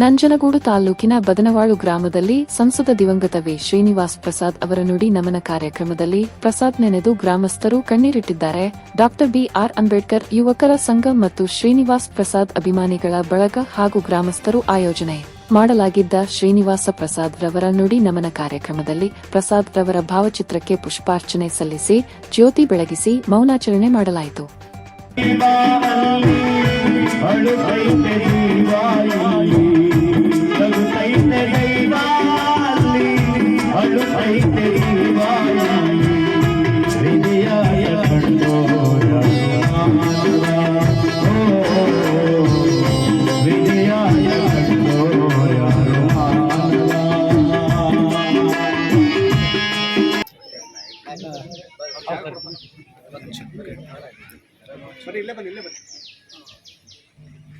ನಂಜನಗೂಡು ತಾಲೂಕಿನ ಬದನವಾಳು ಗ್ರಾಮದಲ್ಲಿ ಸಂಸದ ದಿವಂಗತ ವಿ. ಶ್ರೀನಿವಾಸ್ ಪ್ರಸಾದ್ ಅವರ ನುಡಿ ನಮನ ಕಾರ್ಯಕ್ರಮದಲ್ಲಿ ಪ್ರಸಾದ್ ನೆನೆದು ಗ್ರಾಮಸ್ಥರು ಕಣ್ಣೀರಿಟ್ಟಿದ್ದಾರೆ. ಡಾಕ್ಟರ್ ಬಿಆರ್ ಅಂಬೇಡ್ಕರ್, ಯುವಕರ ಸಂಘ ಮತ್ತು ಶ್ರೀನಿವಾಸ್ ಪ್ರಸಾದ್ ಅಭಿಮಾನಿಗಳ ಬಳಗ ಹಾಗೂ ಗ್ರಾಮಸ್ಥರು ಆಯೋಜನೆ ಮಾಡಲಾಗಿದ್ದ ಶ್ರೀನಿವಾಸ ಪ್ರಸಾದ್ ರವರ ನುಡಿ ನಮನ ಕಾರ್ಯಕ್ರಮದಲ್ಲಿ ಪ್ರಸಾದ್ ರವರ ಭಾವಚಿತ್ರಕ್ಕೆ ಪುಷ್ಪಾರ್ಚನೆ ಸಲ್ಲಿಸಿ, ಜ್ಯೋತಿ ಬೆಳಗಿಸಿ ಮೌನಾಚರಣೆ ಮಾಡಲಾಯಿತು.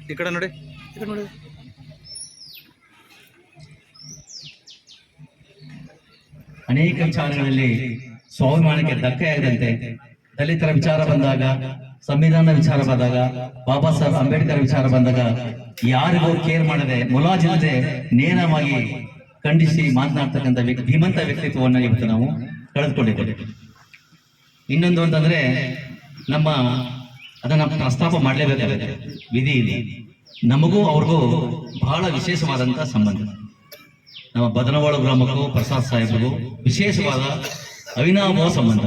ಈ ಕಡೆ ನೋಡಿ. ಅನೇಕ ವಿಚಾರಗಳಲ್ಲಿ ಸ್ವಾಭಿಮಾನಕ್ಕೆ ಧಕ್ಕೆಯಾಗದಂತೆ ದಲಿತರ ವಿಚಾರ ಬಂದಾಗ ಸಂವಿಧಾನ ವಿಚಾರ ಬಂದಾಗ ಬಾಬಾ ಸಾಹೇಬ್ ಅಂಬೇಡ್ಕರ್ ವಿಚಾರ ಬಂದಾಗ ಯಾರಿಗೂ ಕೇರ್ ಮಾಡದೆ ಮುಲಾಜಿಲ್ಲದೆ ನೇರವಾಗಿ ಖಂಡಿಸಿ ಮಾತನಾಡ್ತಕ್ಕಂಥ ವ್ಯಕ್ತಿ ಧೀಮಂತ ವ್ಯಕ್ತಿತ್ವವನ್ನು ಇವತ್ತು ನಾವು ಕಳೆದುಕೊಂಡಿದ್ದೇವೆ. ಇನ್ನೊಂದು ಅಂತಂದ್ರೆ ನಮ್ಮ ಅದನ್ನ ಪ್ರಸ್ತಾಪ ಮಾಡಲೇಬೇಕಾಗುತ್ತೆ ವಿಧಿ ಇದೆ. ನಮಗೂ ಅವ್ರಿಗೂ ಬಹಳ ವಿಶೇಷವಾದಂತ ಸಂಬಂಧ. ನಮ್ಮ ಬದನವಾಳ ಗ್ರಾಮಕ್ಕೂ ಪ್ರಸಾದ್ ಸಾಹೇಬ್ರಿಗೂ ವಿಶೇಷವಾದ ಅವಿನಾಭಾವ ಸಂಬಂಧ.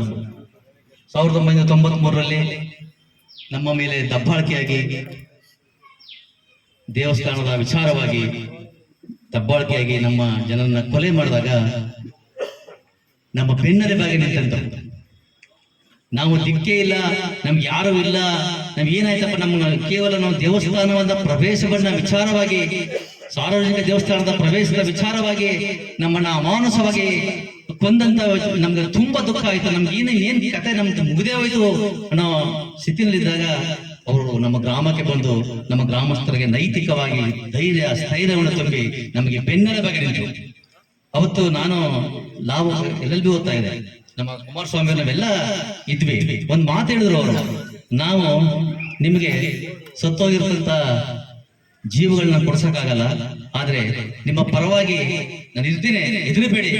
ಸಾವಿರದ ಒಂಬೈನೂರ ತೊಂಬತ್ ಮೂರರಲ್ಲಿ ನಮ್ಮ ಮೇಲೆ ದಬ್ಬಾಳಿಕೆಯಾಗಿ, ದೇವಸ್ಥಾನದ ವಿಚಾರವಾಗಿ ದಬ್ಬಾಳಿಕೆಯಾಗಿ ನಮ್ಮ ಜನರನ್ನ ಕೊಲೆ ಮಾಡಿದಾಗ ನಮ್ಮ ಬೆನ್ನೆಲುಬಾಗಿ ನಿಂತಂತ ನಾವು ದಿಕ್ಕೇ ಇಲ್ಲ ನಮ್ಗೆ ಯಾರು ಇಲ್ಲ. ನಮ್ಗೆ ಏನಾಯ್ತಪ್ಪ, ನಮ್ಮ ಕೇವಲ ನಾವು ದೇವಸ್ಥಾನವಾದ ಪ್ರವೇಶಗಳನ್ನ ವಿಚಾರವಾಗಿ, ಸಾರ್ವಜನಿಕ ದೇವಸ್ಥಾನದ ಪ್ರವೇಶದ ವಿಚಾರವಾಗಿ, ನಮ್ಮನ್ನ ಮಾನಸವಾಗಿ ಕೊಂದಂತ ನಮ್ಗೆ ತುಂಬಾ ದುಃಖ ಆಯ್ತು. ನಮ್ಗೆ ಏನ್ ಏನ್ ಕತೆ ನಮ್ಗೆ ಮುಗಿದೇ ಹೋಯ್ತು ಅನ್ನೋ ಸ್ಥಿತಿಯಲ್ಲಿದ್ದಾಗ ಅವರು ನಮ್ಮ ಗ್ರಾಮಕ್ಕೆ ಬಂದು ನಮ್ಮ ಗ್ರಾಮಸ್ಥರಿಗೆ ನೈತಿಕವಾಗಿ ಧೈರ್ಯ, ಸ್ಥೈರ್ಯವನ್ನು ತುಂಬಿ ನಮಗೆ ಬೆನ್ನೆಲುಬಾಗಿ ನಿಂತು ಅವತ್ತು ನಾನು ಲಾಭ ಎಲ್ ಬಿ ಓದ್ತಾ ಇದೆ ನಮ್ಮ ಕುಮಾರಸ್ವಾಮಿ ನಾವೆಲ್ಲ ಇದ್ವಿ. ಒಂದ್ ಮಾತು ಹೇಳಿದ್ರು ಅವರು. ನಾವು ನಿಮಗೆ ಸತ್ತೋಗಿರ್ತಂತ ಜೀವಗಳನ್ನ ಕೊಡ್ಸಕ್ಕಾಗಲ್ಲ. ಆದ್ರೆ ನಿಮ್ಮ ಪರವಾಗಿ ನಾನು ಇರ್ತೀನಿ. ಹೆದರಬೇಡಿ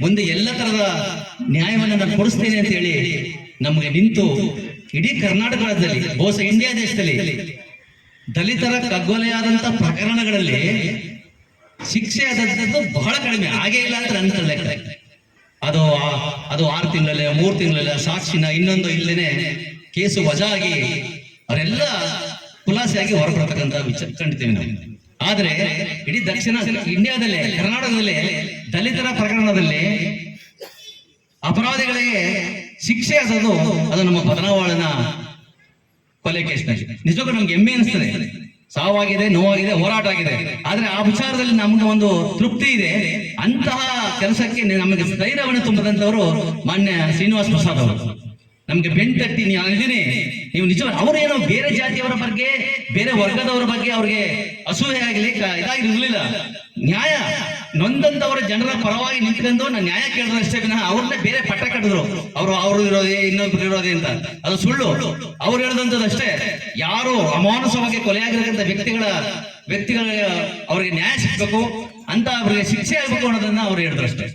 ಮುಂದೆ ಎಲ್ಲ ತರದ ನ್ಯಾಯವನ್ನ ನಾನು ಕೊಡಿಸ್ತೇನೆ ಅಂತ ಹೇಳಿ ನಮಗೆ ನಿಂತು ಇಡೀ ಕರ್ನಾಟಕ ರಾಜ್ಯದಲ್ಲಿ ಬಹುಶಃ ಇಂಡಿಯಾ ದೇಶದಲ್ಲಿ ದಲಿತರ ಕಗ್ಗೊಲೆಯಾದಂತ ಪ್ರಕರಣಗಳಲ್ಲಿ ಶಿಕ್ಷೆ ಆದಂತದ್ದು ಬಹಳ ಕಡಿಮೆ. ಹಾಗೆ ಇಲ್ಲ ಅಂತ ನನ್ನ ಲೆಕ್ಕ ಅದು ಅದು ಆರು ತಿಂಗಳಲ್ಲೇ, ಮೂರು ತಿಂಗಳಲ್ಲೇ, ಸಾಕ್ಷಿನ ಇನ್ನೊಂದು ಇಲ್ಲೇನೆ ಕೇಸು ವಜಾ ಆಗಿ ಅವರೆಲ್ಲ ಖುಲಾಸೆಯಾಗಿ ಹೊರಬರ್ತಕ್ಕಂತ ವಿಚಾರ ಕಂಡಿದ್ದೇವೆ ನಾವು. ಆದ್ರೆ ಇಡೀ ದಕ್ಷಿಣ ಇಂಡಿಯಾದಲ್ಲೇ, ಕರ್ನಾಟಕದಲ್ಲೇ, ದಲಿತರ ಪ್ರಕರಣದಲ್ಲಿ ಅಪರಾಧಿಗಳಿಗೆ ಶಿಕ್ಷೆ ಅದು ಅದು ನಮ್ಮ ಬದನವಾಳನ ಕೊಲೆ ಕೇಸ್ನಲ್ಲಿ ನಿಜಕ್ಕೂ ನಮ್ಗೆ ಹೆಮ್ಮೆ ಅನಿಸ್ತದೆ. ಸಾವಾಗಿದೆ, ನೋವಾಗಿದೆ, ಹೋರಾಟ ಆಗಿದೆ. ಆದ್ರೆ ಆ ವಿಚಾರದಲ್ಲಿ ನಮ್ಗೆ ಒಂದು ತೃಪ್ತಿ ಇದೆ. ಅಂತಹ ಕೆಲಸಕ್ಕೆ ನಮಗೆ ಸ್ಥೈರ್ಯವನ್ನು ತುಂಬದಂತವರು ಮಾನ್ಯ ಶ್ರೀನಿವಾಸ್ ಪ್ರಸಾದ್ ಅವರು. ನಮ್ಗೆ ಬೆಂಟಟ್ಟಿ ನಾನು ಇದೀನಿ ನೀವು ನಿಜ ಅವರೇನೋ ಬೇರೆ ಜಾತಿಯವರ ಬಗ್ಗೆ, ಬೇರೆ ವರ್ಗದವರ ಬಗ್ಗೆ ಅವ್ರಿಗೆ ಅಸೂಯೆ ಆಗಲಿ ಇದಾಗಿರ್ಲಿಲ್ಲ. ನ್ಯಾಯ ನೊಂದಂತವರ ಜನರ ಪರವಾಗಿ ನಿಂತ್ಕೊಂಡು ನಾನು ನ್ಯಾಯ ಕೇಳಿದ್ರೆ ಅಷ್ಟೇ ವಿನಃ ಅವ್ರನ್ನೇ ಬೇರೆ ಪಟ್ಟ ಕಟ್ಟಿದ್ರು. ಅವರು ಅವರು ಇರೋದೇ ಇನ್ನೊಬ್ರು ಇರೋದೇ ಅಂತ. ಅದು ಸುಳ್ಳು. ಅವ್ರು ಹೇಳಿದಂತದಷ್ಟೇ ಯಾರು ಅಮಾನುಷವಾಗಿ ಕೊಲೆಯಾಗಿರತಕ್ಕಂಥ ವ್ಯಕ್ತಿಗಳ ವ್ಯಕ್ತಿಗಳ, ಅವರಿಗೆ ನ್ಯಾಯ ಸಿಗ್ಬೇಕು ಅಂತ ಅವರಿಗೆ ಶಿಕ್ಷೆ ಆಗ್ಬೇಕು ಅನ್ನೋದನ್ನ ಅವ್ರು ಹೇಳಿದ್ರು ಅಷ್ಟೇ.